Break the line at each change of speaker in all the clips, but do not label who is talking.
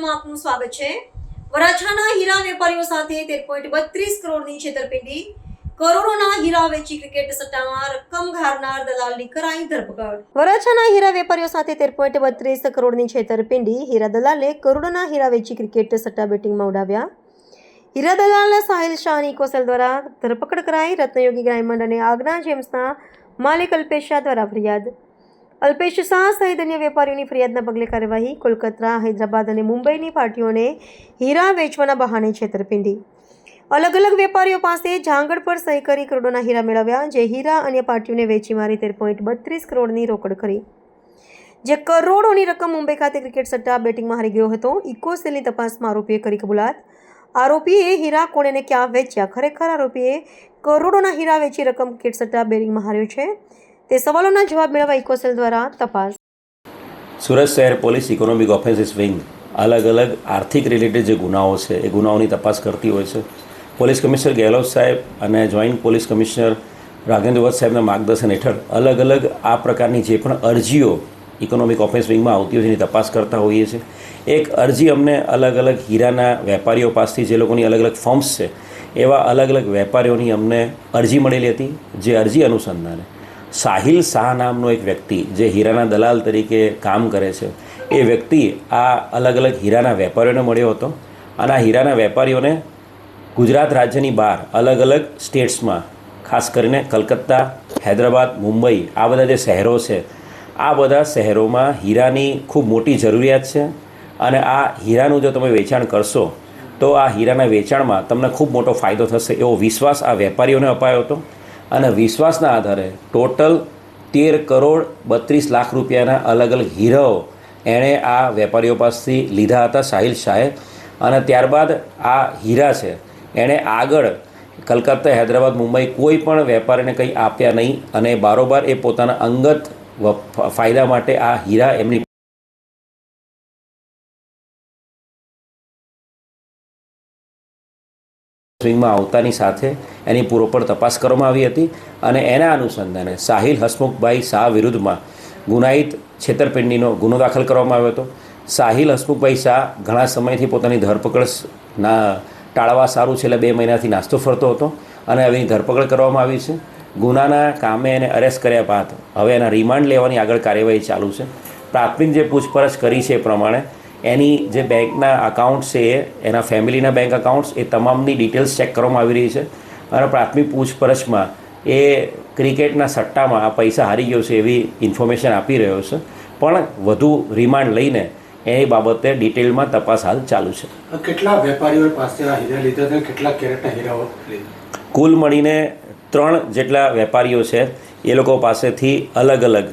આપનું સ્વાગત છે. વરાછાના હીરા વેપારીઓ સાથે તેર પોઈન્ટ બત્રીસ કરોડની છેતરપિંડી. કરોડોના હીરા વેચી ક્રિકેટ સટ્ટામાં રકમ ઘારનાર દલાલની કરાઈ ધરપકડ. વરાછાના હીરા વેપારીઓ સાથે તેર પોઈન્ટ બત્રીસ કરોડની છેતરપિંડી. હીરા દલાલે કરોડોના હીરા વેચી ક્રિકેટ સટ્ટા બેટિંગમાં ઉડાવ્યા. હીરા દલાલના સાહિલ શાહની કોસલ દ્વારા ધરપકડ કરાઈ. રત્નયોગી ડાયમંડ અને આગના જેમ્સના માલિક શાહ દ્વારા ફરિયાદ. અલ્પેશ શાહ સહિત અન્ય વેપારીઓની ફરિયાદના પગલે કાર્યવાહી કોલકાતા, હૈદરાબાદ અને મુંબઈની પાર્ટીઓને હીરા વેચવાના બહાને છેતરપિંડી. અલગ અલગ વેપારીઓ પાસે જાંગડ પર સહી કરી કરોડોના હીરા મેળવ્યા, જે હીરા અન્ય પાર્ટીઓને વેચી મારી તેર પોઈન્ટ બત્રીસ કરોડની રોકડ કરી. જે કરોડોની રકમ મુંબઈ ખાતે ક્રિકેટ સટ્ટા બેટિંગમાં હારી ગયો હતો, ઇકો સેલની તપાસમાં આરોપીએ કરી કબૂલાત. આરોપીએ હીરા કોણ ક્યાં વેચ્યા? ખરેખર આરોપીએ કરોડોના હીરા વેચી રકમ ક્રિકેટ સટ્ટા બેટિંગમાં હાર્યો છે. તે સવાલોના જવાબ મેળવવા ઇકોસેલ દ્વારા તપાસ.
સુરત શહેર પોલીસ ઇકોનોમિક ઓફેન્સીસ વિંગ અલગ અલગ આર્થિક રિલેટેડ જે ગુનાઓ છે, એ ગુનાઓની તપાસ કરતી હોય છે. પોલીસ કમિશનર ગેહલોત સાહેબ અને joint police commissioner Ragendra Vat સાહેબના માર્ગદર્શન હેઠળ અલગ અલગ આ પ્રકારની જે પણ અરજીઓ ઇકોનોમિક ઓફેન્સ વિંગમાં આવતી હોય છે, એની તપાસ કરતા હોઈએ છીએ. એક અરજી અમને અલગ અલગ હીરાના વેપારીઓ પાસેથી, જે લોકોની અલગ અલગ ફોર્મ્સ છે, એવા અલગ અલગ વેપારીઓની અમને અરજી મળેલી હતી, જે અરજી અનુસંધાને. સાહિલ શાહ નામનો એક વ્યક્તિ જે હીરાના દલાલ તરીકે કામ કરે છે, એ વ્યક્તિ આ અલગ અલગ હીરાના વેપારીઓને મળ્યો હતો અને આ હીરાના વેપારીઓને ગુજરાત રાજ્યની બહાર અલગ અલગ સ્ટેટ્સમાં, ખાસ કરીને કલકત્તા, હૈદરાબાદ, મુંબઈ, આ બધા જે શહેરો છે, આ બધા શહેરોમાં હીરાની ખૂબ મોટી જરૂરિયાત છે અને આ હીરાનું જો તમે વેચાણ કરશો, તો આ હીરાના વેચાણમાં તમને ખૂબ મોટો ફાયદો થશે એવો વિશ્વાસ આ વેપારીઓને અપાયો હતો. અને વિશ્વાસના આધારે ટોટલ તેર કરોડ બત્રીસ લાખ રૂપિયાના અલગ અલગ હીરાઓ એણે આ વેપારીઓ પાસેથી લીધા હતા સાહિલ શાહે. અને ત્યારબાદ આ હીરા છે, એણે આગળ કલકત્તા હૈદરાબાદ મુંબઈ કોઈ પણ વેપારીને કંઈ આપ્યા નહીં અને બારોબાર એ પોતાના અંગત ફાયદા માટે આ હીરા એમની સ્વિંગમાં આવતાની સાથે એની પૂરોપર તપાસ કરવામાં આવી હતી અને એના અનુસંધાને સાહિલ હસમુખભાઈ શાહ વિરુદ્ધમાં ગુનાહિત છેતરપિંડીનો ગુનો દાખલ કરવામાં આવ્યો હતો. સાહિલ હસમુખભાઈ શાહ ઘણા સમયથી પોતાની ધરપકડ ના ટાળવા સારું છેલ્લા બે મહિનાથી નાસ્તો ફરતો હતો અને હવે એની ધરપકડ કરવામાં આવી છે. ગુનાના કામે એને અરેસ્ટ કર્યા બાદ હવે એના રિમાન્ડ લેવાની આગળ કાર્યવાહી ચાલુ છે. પ્રાથમિક જે પૂછપરછ કરી છે એ પ્રમાણે એની જે બેંકના અકાઉન્ટ્સ છે એના ફેમિલીના બેંક અકાઉન્ટ્સ એ તમામની ડિટેલ્સ ચેક કરવામાં આવી રહી છે. અને પ્રાથમિક પૂછપરછમાં એ ક્રિકેટના સટ્ટામાં આ પૈસા હારી ગયો છે એવી ઇન્ફોર્મેશન આપી રહ્યો છે. પણ વધુ રિમાન્ડ લઈને એ બાબતે ડિટેલમાં તપાસ હાલ ચાલુ છે.
કેટલા વેપારીઓ પાસે આ હીરા લીધા હતા કેટલા કેરેટના હીરાઓ
કુલ મળીને ત્રણ જેટલા વેપારીઓ છે. એ લોકો પાસેથી અલગ અલગ.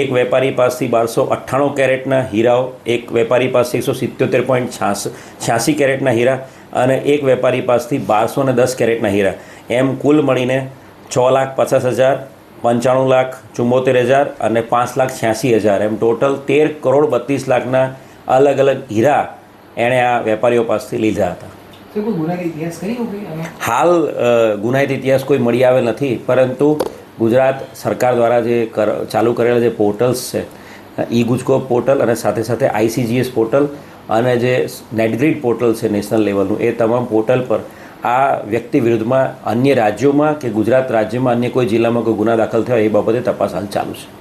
એક વેપારી પાસેથી બારસો અઠ્ઠાણું કેરેટના હીરાઓ એક વેપારી પાસે એકસો સિત્યોતેર પોઈન્ટ છાસ છ્યાસી કેરેટના હીરા અને એક વેપારી પાસેથી બારસો ને દસ કેરેટના હીરા. એમ કુલ મળીને છ લાખ પચાસ હજાર પંચાણું લાખ ચુંમોતેર હજાર અને પાંચ લાખ છ્યાસી હજાર. એમ ટોટલ તેર કરોડ બત્રીસ લાખના અલગ અલગ હીરા એણે આ વેપારીઓ પાસેથી લીધા હતા. હાલ ગુનાહિત ઇતિહાસ કોઈ મળી આવેલ નથી પરંતુ ગુજરાત સરકાર દ્વારા જે કર ચાલુ કરેલા જે પોર્ટલ્સ છે ઈ ગુજકો પોર્ટલ અને સાથે સાથે આઈસીજીએસ પોર્ટલ અને જે નેટગ્રીડ પોર્ટલ છે નેશનલ લેવલનું એ તમામ પોર્ટલ પર આ વ્યક્તિ વિરુદ્ધમાં અન્ય રાજ્યોમાં કે ગુજરાત રાજ્યમાં અન્ય કોઈ જિલ્લામાં કોઈ ગુના દાખલ થયો એ બાબતે તપાસ હાલ ચાલુ છે.